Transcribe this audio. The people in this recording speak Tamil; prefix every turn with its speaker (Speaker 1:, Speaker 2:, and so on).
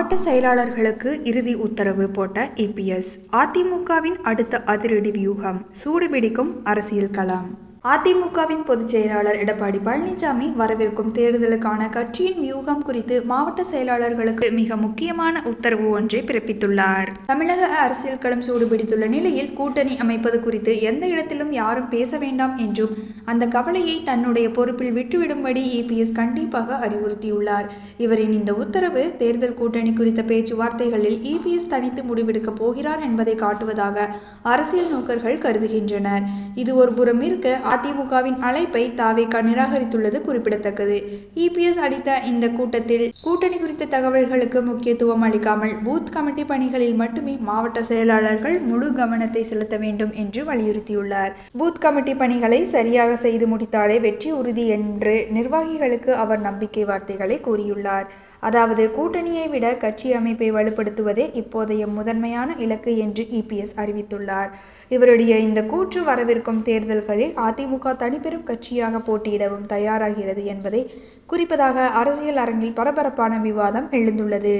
Speaker 1: மாவட்ட செயலாளர்களுக்கு இறுதி உத்தரவு போட்ட இபிஎஸ் அதிமுகவின் அடுத்த அதிரடி வியூகம். சூடுபிடிக்கும் அரசியல் களம் அதிமுகவின் பொதுச் செயலாளர் எடப்பாடி பழனிசாமி வரவிருக்கும் தேர்தலுக்கான கட்சியின் வியூகம் குறித்து மாவட்ட செயலாளர்களுக்கு மிக முக்கியமான உத்தரவு ஒன்றை பிறப்பித்துள்ளார். தமிழக அரசியல் களம் சூடுபிடித்துள்ள நிலையில் கூட்டணி அமைப்பது குறித்து எந்த இடத்திலும் யாரும் பேச வேண்டாம் என்றும் அந்த கவலையை தன்னுடைய பொறுப்பில் விட்டுவிடும்படி இபிஎஸ் கண்டிப்பாக அறிவுறுத்தியுள்ளார். இவரின் இந்த உத்தரவு தேர்தல் கூட்டணி குறித்த பேச்சுவார்த்தைகளில் இபிஎஸ் தனித்து முடிவெடுக்கப் போகிறார் என்பதை காட்டுவதாக அரசியல் நோக்கர்கள் கருதுகின்றனர். இது ஒரு புறம் இருக்க அதிமுகவின் அழைப்பை தாவேகா நிராகரித்துள்ளது குறிப்பிடத்தக்கது. இபிஎஸ் அளித்த இந்த கூட்டத்தில் கூட்டணி குறித்த தகவல்களுக்கு முக்கியத்துவம் அளிக்காமல் பூத் கமிட்டி பணிகளில் மட்டுமே மாவட்ட செயலாளர்கள் முழு கவனத்தை செலுத்த வேண்டும் என்று வலியுறுத்தியுள்ளார். பூத் கமிட்டி பணிகளை சரியாக செய்து முடித்தாலே வெற்றி உறுதி என்று நிர்வாகிகளுக்கு அவர் நம்பிக்கை வார்த்தைகளை கூறியுள்ளார். அதாவது கூட்டணியை விட கட்சி அமைப்பை வலுப்படுத்துவதே இப்போதைய முதன்மையான இலக்கு என்று இபிஎஸ் அறிவித்துள்ளார். இவருடைய இந்த கூற்று வரவிருக்கும் தேர்தல்களில் அதிமுக தனிப்பெரும் கட்சியாக போட்டியிடவும் தயாராகிறது என்பதை குறிப்பதாக அரசியல் அரங்கில் பரபரப்பான விவாதம் எழுந்துள்ளது.